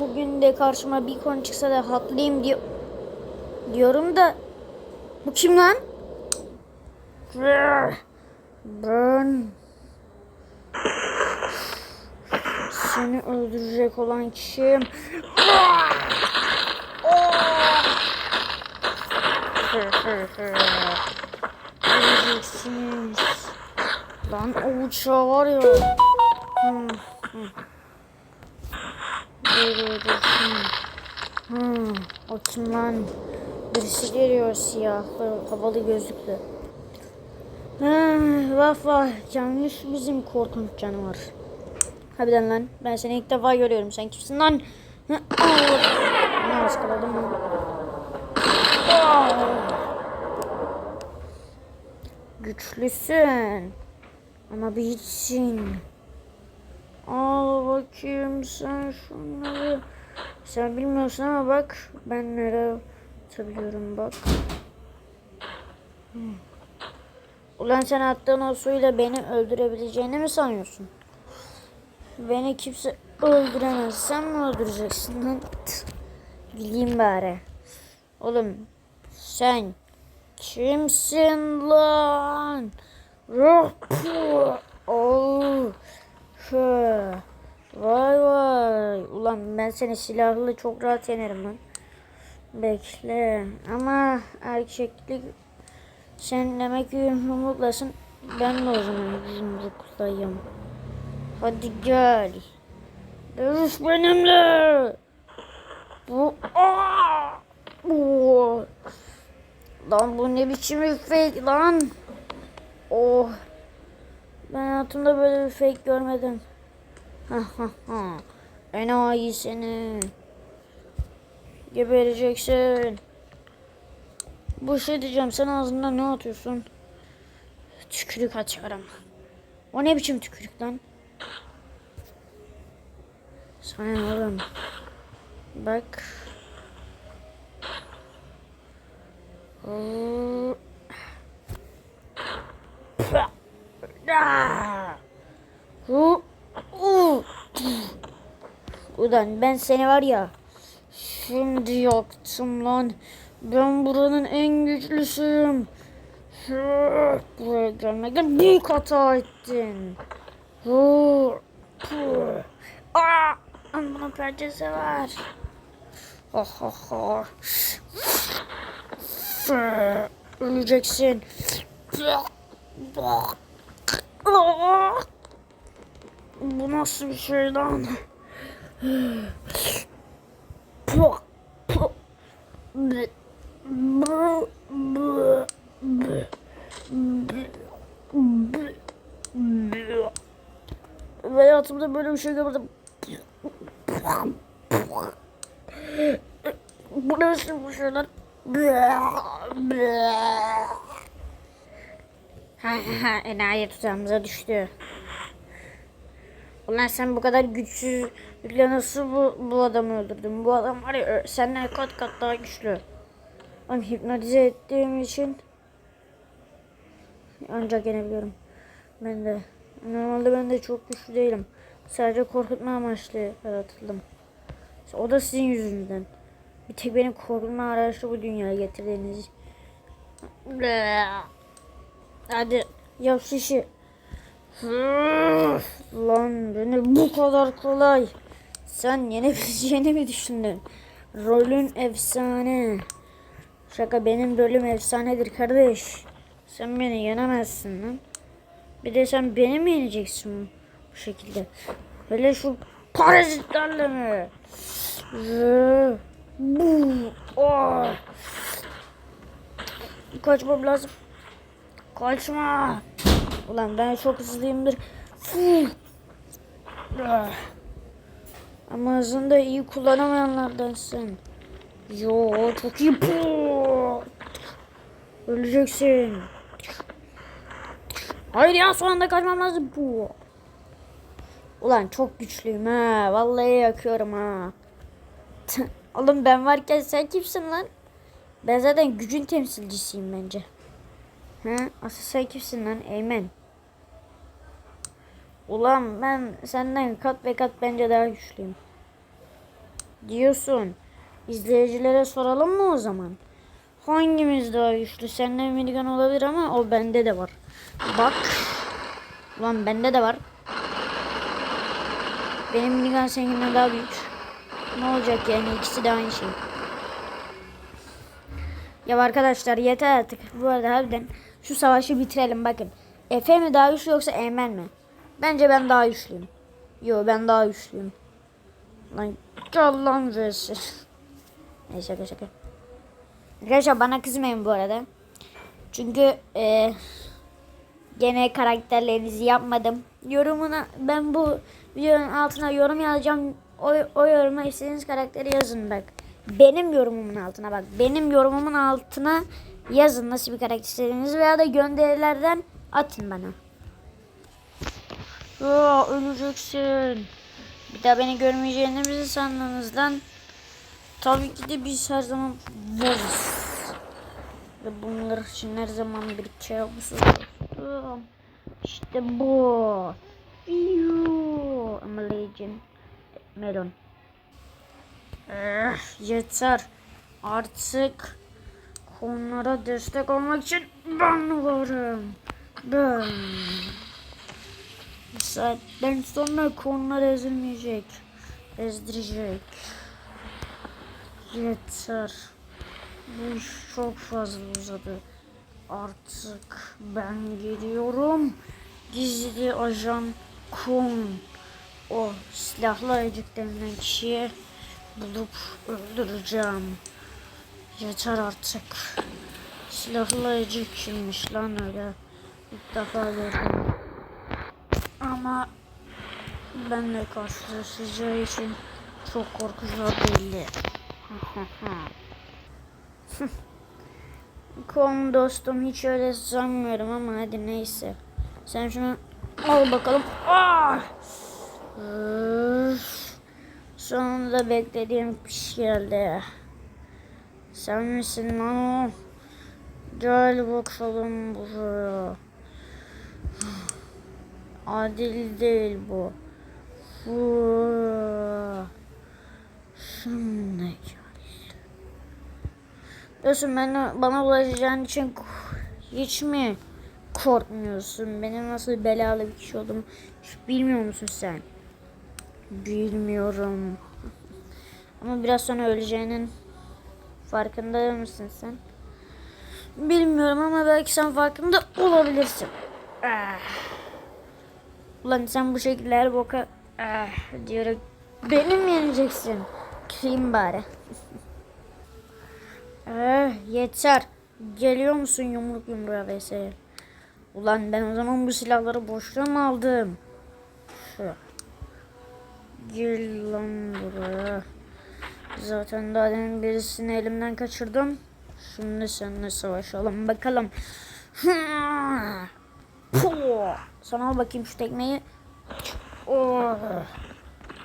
Bugün de karşıma bir konu çıksa da haklıyım diyor. Diyorum da bu kim lan? Burn. Seni öldürecek olan kişi. Öleceksiniz. Lan o uçağı var ya. Hmm, hmm. Öleceksin. Hmm, o kim lan? Birisi geliyor siyahlı, havalı gözlüklü. Ah, vah vah, yanlış bizim korkunç canavar. Harbiden lan, ben seni ilk defa görüyorum. Sen kimsin lan? Ne ıskaladım mı? Güçlüsün. Ama bir. Al bakayım sen şunları. Sen bilmiyorsun ama bak ben nereye atabiliyorum bak. Hmm. Ulan sen attığın o suyla beni öldürebileceğini mi sanıyorsun? Beni kimse öldüremez. Sen mi öldüreceksin lan? Bileyim bari. Oğlum sen kimsin lan? Oh. Vay vay. Ulan ben seni silahlı çok rahat yenerim lan. Bekle. Ama erkeklik sen demek ki yumruklasın. Ben de o zaman yumruklayayım. Hadi gel. Dövüş benimle. Bu. Bu. Lan bu ne biçim bir fake lan. Oh. Ben hayatımda böyle bir fake görmedim. Ha ha seni. Gebereceksin. Bu şey diyeceğim sen ağzından ne atıyorsun? Tükürük açarım. O ne biçim tükürük lan? Sana oğlum. Bak. Oo. Ulan ben seni var ya şimdi yaktım lan. Ben buranın en güçlüsüyüm. Buraya gelmekten büyük hata ettin. Aa, bunun pençesi var. Ha ha. Hı, Öleceksin. Bu nasıl bir şey lan? Puh, puh. Bı- bı- bı- bı- bı- bı- bı. Hayatımda böyle bir şey görmedim. Bu nasıl bir şey lan? Enayi tuzağımıza düştü. Ulan sen bu kadar güçsüzlükle nasıl bu, bu adamı öldürdün? Bu adam var ya senden kat kat daha güçlü. Ama hipnotize ettiğim için ancak yenebiliyorum. Ben de. Normalde ben de çok güçlü değilim. Sadece korkutma amaçlı yaratıldım. O da sizin yüzünüzden. Bir tek benim korkutma araçlı bu dünyaya getirdiğiniz. Hadi yap şişi. Lan beni bu kadar kolay. Sen yenebileceğini mi düşündün? Rolün efsane. Şaka benim rolüm efsanedir kardeş. Sen beni yenemezsin lan. Bir de sen beni mi yeneceksin bu şekilde? Böyle şu parazitlerle mi? Bu. Oh. Kaçmam lazım. Kaçma. Ulan ben çok hızlıyımdır. Ama hızını da iyi kullanamayanlardansın. Yo çok iyi. Öleceksin. Hayır ya son anda kaçmam lazım. Puh. Ulan çok güçlüyüm ha. Vallahi yakıyorum ha. Oğlum ben varken sen kimsin lan? Ben zaten gücün temsilcisiyim bence. Ha? Asıl sen kimsin lan Eymen? Ulan ben senden kat ve kat bence daha güçlüyüm. Diyorsun. İzleyicilere soralım mı o zaman? Hangimiz daha güçlü? Sende minigun olabilir ama o bende de var. Bak. Ulan bende de var. Benim minigun seninkinden daha büyük. Ne olacak yani ikisi de aynı şey. Ya arkadaşlar yeter artık. Bu arada harbiden şu savaşı bitirelim bakın. Efe mi daha güçlü yoksa Eymen mi? Bence ben daha güçlüyüm. Yo ben daha güçlüyüm. Lan gel lan versin. Neyse şaka şaka. Arkadaşlar bana kızmayın bu arada. Çünkü e, gene karakterlerinizi yapmadım. Yorumuna ben bu videonun altına yorum yazacağım. O, o yoruma istediğiniz karakteri yazın bak. Benim yorumumun altına bak. Benim yorumumun altına yazın nasıl bir karakter istediğinizi veya da gönderilerden atın bana. Aa, öleceksin. Bir daha beni görmeyeceğinizi sandınız lan. Tabii ki de biz her zaman varız. Ve bunlar için her zaman bir kabus dostum. İşte bu. Yuuu. Ama Legion. Melon. Yeter. Artık onlara destek olmak için ben varım. Ben. Saatten sonra konular ezilmeyecek. Ezdirecek. Yeter. Bu çok fazla uzadı. Artık ben gidiyorum. Gizli ajan Kun. O silahlı ayıcık denilen kişiyi bulup öldüreceğim. Yeter artık. Silahlı ayıcık kimmiş lan öyle. İlk defa gördüm. Ama benle karşılaşacağı için çok korkacağı belli. Kom dostum hiç öyle sanmıyorum ama hadi neyse. Sen şunu al bakalım. Ah! Sonunda beklediğim piş geldi. Sen misin lan o? Gel bakalım buraya. Adil değil bu. Şimdi gel. Dostum ben bana ulaşacağın için hiç mi korkmuyorsun? Benim nasıl belalı bir kişi olduğumu bilmiyor musun sen? Bilmiyorum. Ama biraz sonra öleceğinin farkında mısın sen? Bilmiyorum ama belki sen farkında olabilirsin. Ah. Ulan sen bu şekilde her boka ah, diyorum. Benim yeneceksin. Kim bari. Eh, yeter. Geliyor musun yumruk yumruğa vs. Ulan ben o zaman bu silahları boşuna mı aldım? Şu. Gel lan buraya. Zaten daha demin birisini elimden kaçırdım. Şimdi seninle savaşalım bakalım. Sana al bakayım şu tekmeyi. Oh.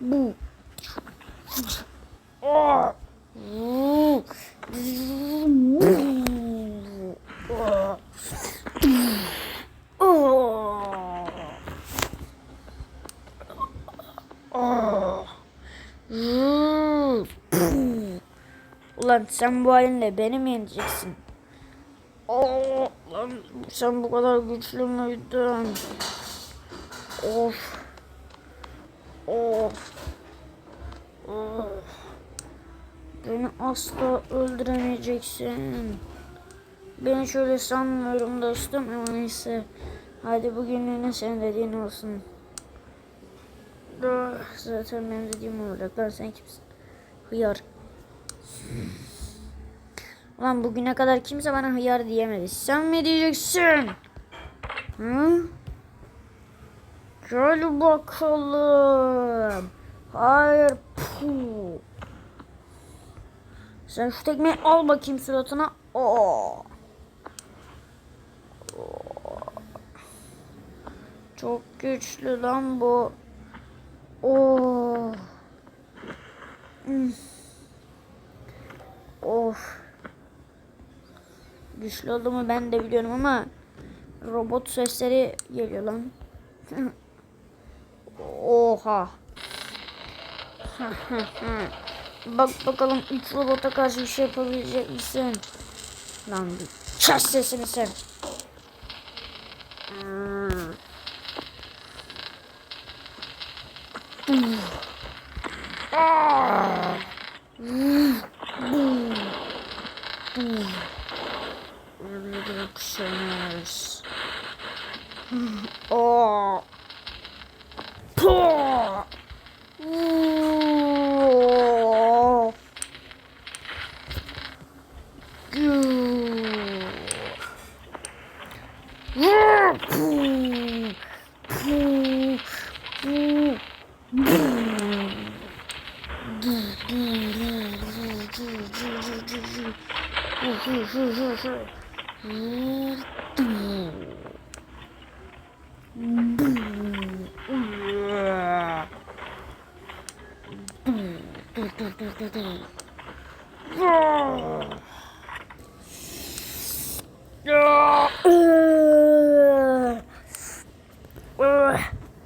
Bu. Oh. Oh. Ulan sen bu halinle beni mi yeneceksin? Oh, lan sen bu kadar güçlü müydün? Of. Of. Of. Beni asla öldüremeyeceksin. Ben şöyle sanmıyorum dostum ama neyse. Hadi bugünlüğüne senin dediğin olsun. Zaten benim dediğim olacak. Lan sen kimsin? Hıyar. Ulan bugüne kadar kimse bana hıyar diyemedi. Sen mi diyeceksin? Hı? Gel bakalım. Hayır. Puh. Sen şu tekmeyi al bakayım suratına. Oo. Çok güçlü lan bu. Oo. Hmm. Of. Güçlü olduğumu ben de biliyorum ama robot sesleri geliyor lan. Oha. Bak bakalım 3 robota karşı bir şey yapabilecek misin? Lan bir kes sesini sen. Hmm. Hmm. Ah. Hmm. Hmm. Hmm. Reductions. Oh. Puh. Oh. Goo. Yeah. Puh. Puh. Puh.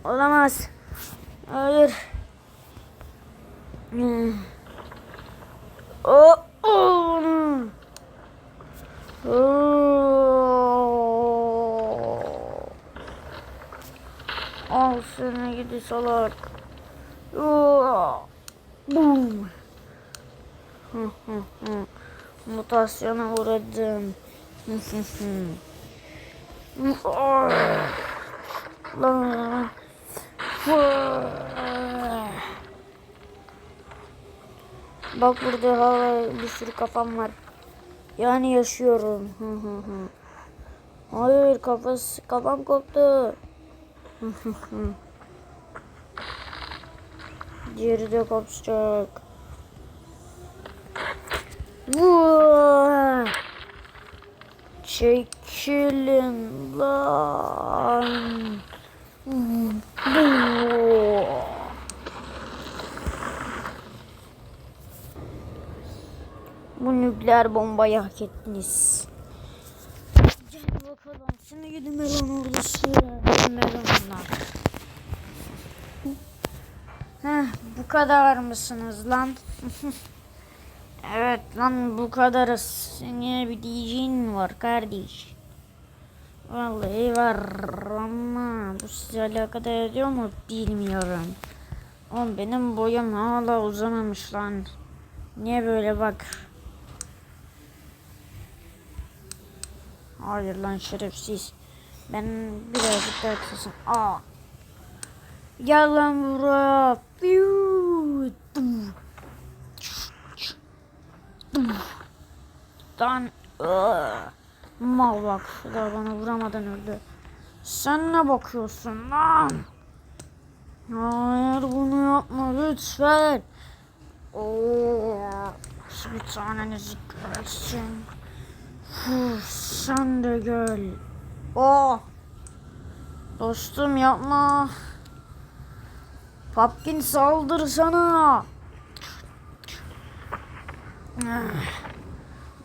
Olamaz. Hayır. Hmm. Oh, oh. Oh. Al seni gidi salak. Oh. Boom. Mutasyona uğradım. Hı hı hı. Oh. Lan. Vah. Bak burada hala bir sürü kafam var. Yani yaşıyorum. Hayır kafası kafam koptu. Diğeri de kopacak. Çekilin lan. Bu nükleer bombayı hak ettiniz. Gel bakalım. Seni gidi melon ordusu. Melonlar. Heh, bu kadar mısınız lan? evet lan bu kadarız. Senin bir diyeceğin var kardeş. Vallahi var ama bu size alakadar ediyor mu bilmiyorum. Oğlum benim boyum hala uzamamış lan. Niye böyle bak. Hayır lan şerefsiz. Ben birazcık daha kısasın. Aa. Gel lan buraya. Lan. Mal bak. Daha bana vuramadan öldü. Sen ne bakıyorsun lan? Hayır bunu yapma lütfen. Oo. Bir tanenizi gelsin. Uf, sen de gel. Oh. Dostum yapma. Papkin saldır sana.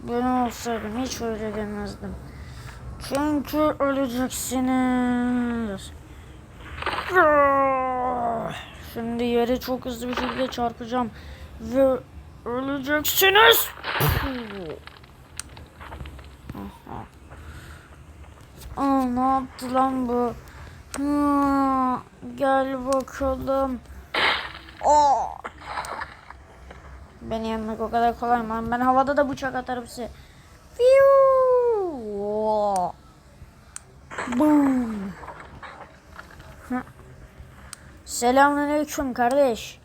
Ben olsaydım hiç öyle demezdim. Çünkü öleceksiniz. Şimdi yere çok hızlı bir şekilde çarpacağım. Ve öleceksiniz. Aa, ne yaptı lan bu? Gel bakalım. Aa. Beni yenmek o kadar kolay mı? Ben havada da bıçak atarım size. Fiu. Oo. Boom. Selamünaleyküm kardeş.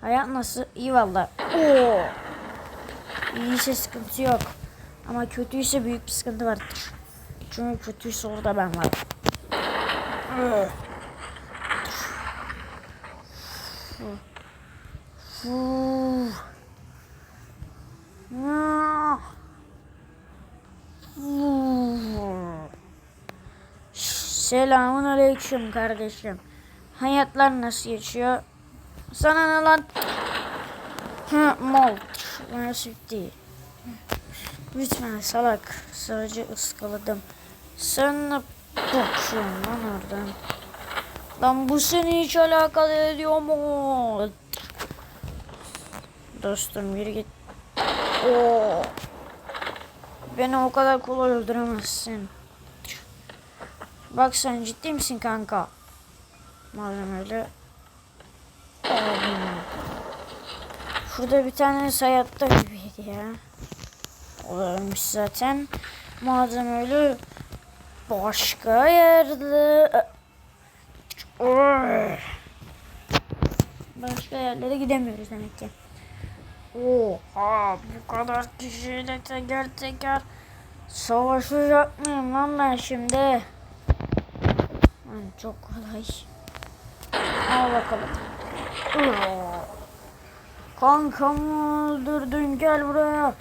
Hayat nasıl? İyi valla. Oo. İyiyse sıkıntı yok. Ama kötüyse büyük bir sıkıntı vardır. Çünkü kötüyse orada ben varım. Selamun aleyküm kardeşim. Hayatlar nasıl geçiyor? Sana ne lan? Hı, mal. Nasip değil. Lütfen salak. Sadece ıskaladım. Sen ne bakıyorsun lan oradan? Lan bu seni hiç alakalı ediyor mu? Dostum yürü git. Oo. Beni o kadar kolay öldüremezsin. Bak sen ciddi misin kanka? Madem öyle. Şurada bir tane hayatta gibiydi ya. O da ölmüş zaten. Madem öyle başka yerde başka yerlere gidemiyoruz demek ki. Oha bu kadar kişiyle teker teker savaşacak mıyım lan ben şimdi? Lan çok kolay. Al bakalım. Kankamı öldürdün gel buraya.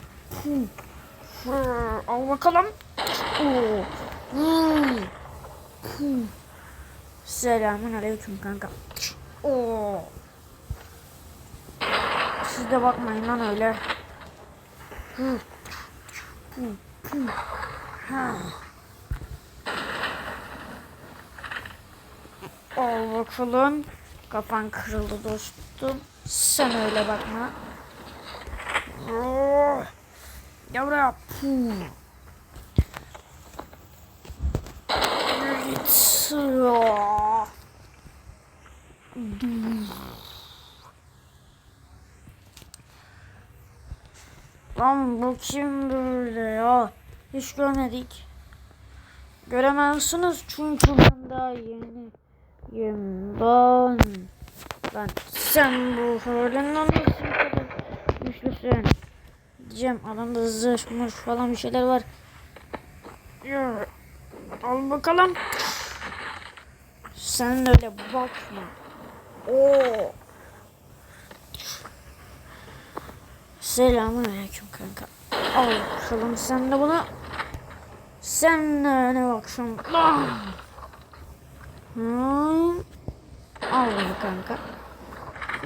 Al bakalım. Selamun aleyküm kanka. Siz de bakmayın lan öyle. Hı. Hı. Hı. Ha. Al bakalım. Kafan kırıldı dostum. Sen öyle bakma. Gel buraya. Puh. Lan bu kim böyle ya? Hiç görmedik. Göremezsiniz çünkü ben daha yeni yem ben. Lan sen bu halen nasıl kadar güçlüsün? Diyeceğim adamda zırhmış falan bir şeyler var. Ya, al bakalım. Sen öyle bakma. Oo. Selamun aleyküm kanka. Al bakalım sen de bunu. Sen de ne bakıyorsun? Lan. Hmm. Al bunu kanka.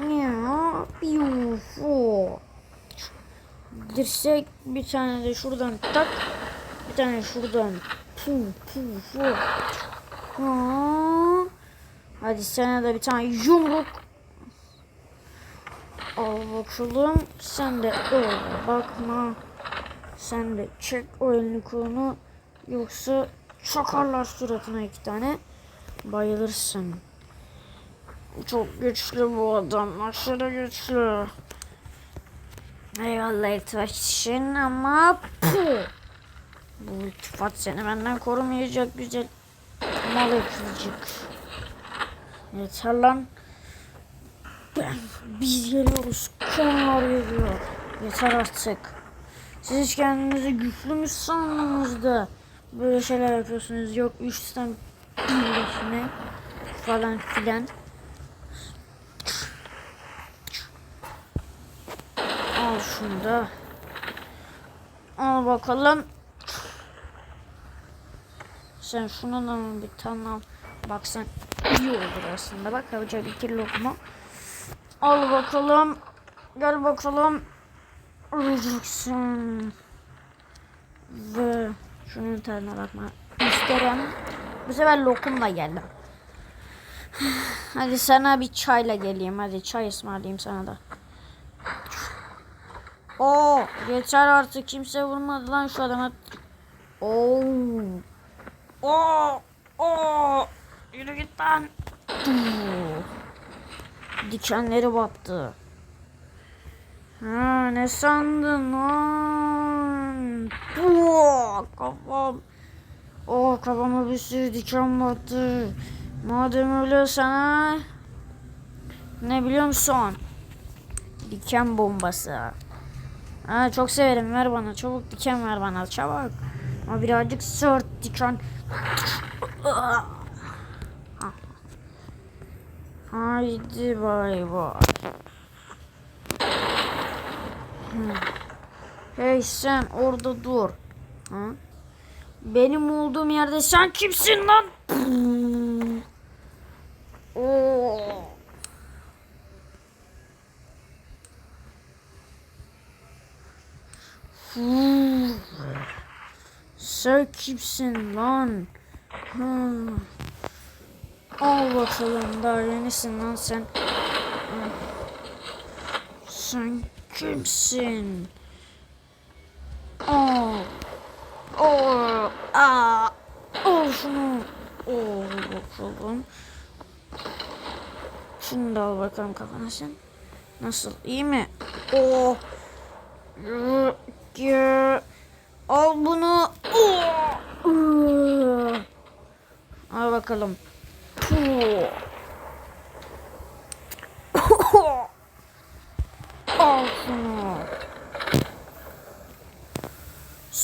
Ya, yufo. Dirsek bir tane de şuradan tak. Bir tane şuradan. Pu pu fu. Ha. Hadi sana da bir tane yumruk. Al bakalım. Sen de öyle bakma. Sen de çek o elini kolunu. Yoksa çakarlar suratına iki tane. Bayılırsın. Çok güçlü bu adam. Aşırı güçlü. Eyvallah iltifat için ama. Bu iltifat seni benden korumayacak güzel mal öpücük. Yeter lan. Biz geliyoruz. Kanlar geliyor. Yeter artık. Siz kendinizi güçlü mü sandınız da böyle şeyler yapıyorsunuz. Yok üç sistem birleşme falan filan. Al şunu da. Al bakalım. Sen şunu da bir tane al. Bak sen iyi olur aslında. Bak hoca bir lokma. Al bakalım. Gel bakalım. Alacaksın. Ve şunun tadına bakma. İsterim. Bu sefer lokumla geldim. Hadi sana bir çayla geleyim. Hadi çay ısmarlayayım sana da. Oo, yeter artık kimse vurmadı lan şu adama. Oo. Oo. Oo. Yürü git lan. Dikenleri battı. Ha, ne sandın lan? Oo, kafam. Oh kafama bir sürü diken battı. Madem öyle sana ne biliyor musun? Diken bombası. Ha, çok severim ver bana çabuk diken ver bana çabuk. Ama birazcık sert diken. Haydi bay bay. Hey sen orada dur. Ha? Benim olduğum yerde sen kimsin lan? Sen kimsin lan? Hmm. Al bakalım daha yenisin lan sen. Sen kimsin? Aa. Oo. Aa. Al şunu. Oo bakalım. Şunu da al bakalım kafana sen. Nasıl? iyi mi? Oo. Ya. Al bunu. Oo. Al bakalım. Al şunu.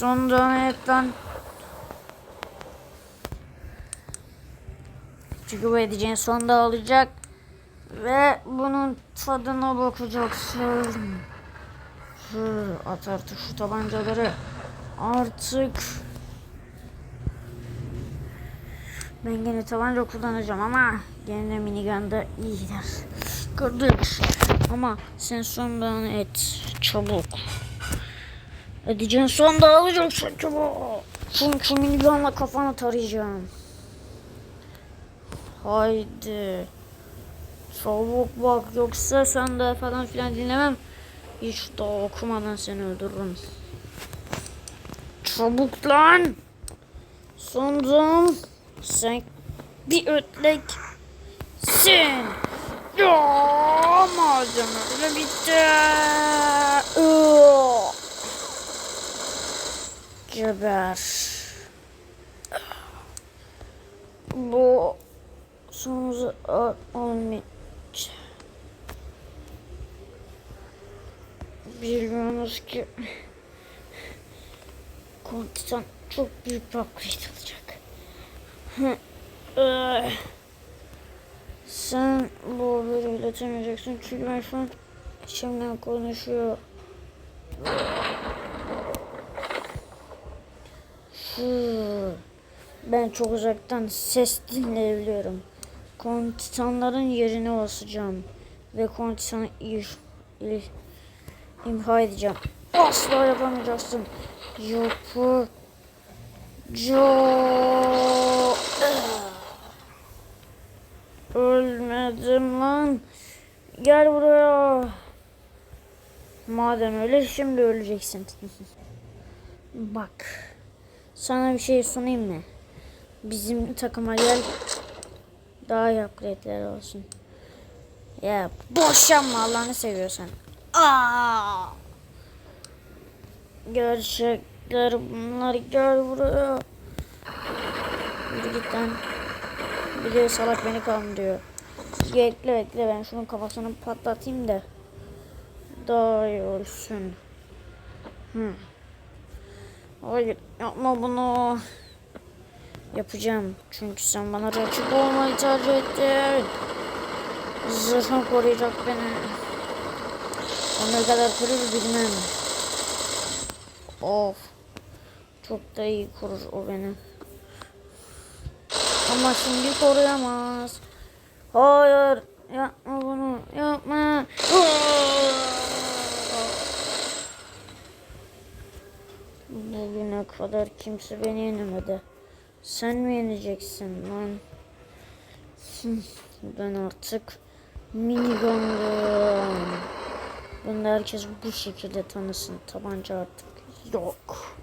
Sondan evet lan. Çünkü bu edeceğin sonda olacak. Ve bunun tadına bakacaksın. Hı, at artık şu tabancaları. Artık. Ben gene tabanca kullanacağım ama gene minigun da iyi gider. Kardeş. Ama sen sondan et. Çabuk. Edeceğin son da alacaksın çabuk. Çünkü minigunla kafanı tarayacağım. Haydi. Çabuk bak yoksa sen de falan filan dinlemem. Hiç daha okumadan seni öldürürüm. Çabuk lan. Sondan sen bir ötlek sen. Ya malzeme bitti. Iıı. Geber. Bu sonumuzu olmayacak. Biliyorsunuz ki Kontisan çok büyük bir upgrade alacak. Eh. Sen bu haberi iletemeyeceksin çünkü ben şu an içimden konuşuyor. Hı. Ben çok uzaktan ses dinleyebiliyorum. Kontisanların yerine basacağım. Ve kontisanı il, il, imha edeceğim. Asla yapamayacaksın. Yapı. Jo. Ölmedim lan. Gel buraya. Madem öyle şimdi öleceksin. Bak. Sana bir şey sunayım mı? Bizim takıma gel. Daha iyi upgrade'ler olsun. Ya boş yapma Allah'ını seviyorsan. Aa! Gerçekler bunlar gel buraya. Yürü git lan. Bir de salak beni kandırıyor. Bekle bekle ben şunun kafasını patlatayım da. Daha iyi olsun. Hı. Hayır yapma bunu. Yapacağım. Çünkü sen bana rakip olmayı tercih ettin. Zırhım koruyacak beni. O ne kadar korur bilmem. Of. Çok da iyi korur o beni. Ama şimdi koruyamaz. Hayır. Yapma bunu. Yapma. Bugüne kadar kimse beni yenemedi. Sen mi yeneceksin lan? Ben artık minigun'um. Ben de herkes bu şekilde tanısın. Tabanca artık yok.